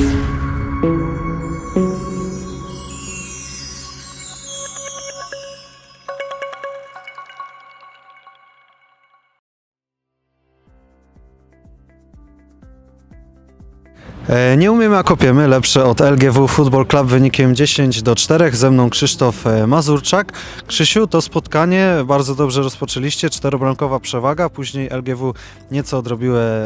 E, Nie umiemy, a kopiemy. Lepsze od LGW Football Club wynikiem 10 do 4. Ze mną Krzysztof e, Mazurczak. Krzysiu, to spotkanie bardzo dobrze rozpoczęliście. Czterobramkowa przewaga. Później LGW nieco,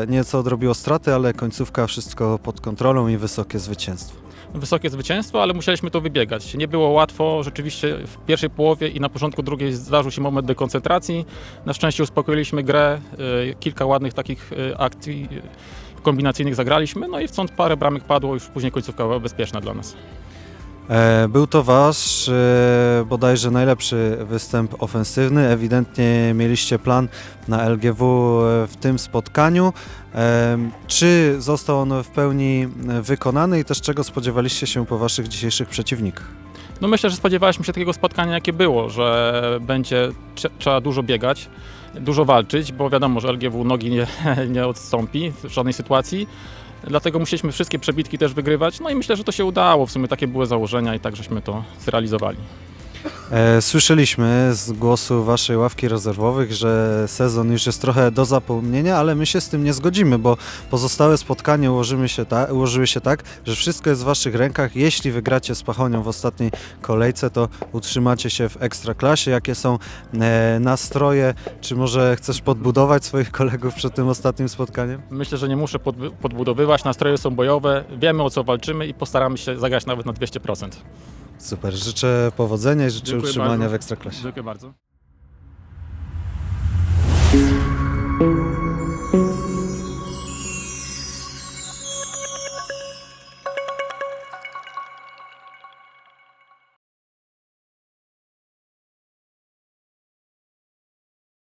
nieco odrobiło straty, ale końcówka wszystko pod kontrolą i wysokie zwycięstwo. wysokie zwycięstwo, ale musieliśmy to wybiegać. Nie było łatwo, rzeczywiście w pierwszej połowie i na początku drugiej zdarzył się moment dekoncentracji. Na szczęście uspokoiliśmy grę, y, kilka ładnych takich akcji kombinacyjnych zagraliśmy, no i stąd parę bramek padło, już później końcówka była bezpieczna dla nas. E, Był to wasz e, bodajże najlepszy występ ofensywny. Ewidentnie mieliście plan na LGW e, w tym spotkaniu. Czy został on w pełni wykonany i też czego spodziewaliście się po waszych dzisiejszych przeciwnikach? No myślę, że spodziewaliśmy się takiego spotkania, jakie było, że będzie trze- trzeba dużo biegać, dużo walczyć, bo wiadomo, że LGW nogi nie, nie odstąpi w żadnej sytuacji. Dlatego musieliśmy wszystkie przebitki też wygrywać. No i myślę, że to się udało. W sumie takie były założenia i tak żeśmy to zrealizowali. E, Słyszeliśmy z głosu waszej ławki rezerwowych, że sezon już jest trochę do zapomnienia, ale my się z tym nie zgodzimy, bo pozostałe spotkania ułożymy się ta, ułożyły się tak, że wszystko jest w waszych rękach. Jeśli wygracie z Pachonią w ostatniej kolejce, to utrzymacie się w ekstraklasie. Jakie są e, nastroje? Czy może chcesz podbudować swoich kolegów przed tym ostatnim spotkaniem? Myślę, że nie muszę podbu- podbudowywać. Nastroje są bojowe, wiemy o co walczymy i postaramy się zagrać nawet na 200%. Super, życzę powodzenia i życzę Dziękuję utrzymania bardzo. w ekstraklasie. Dziękuję bardzo.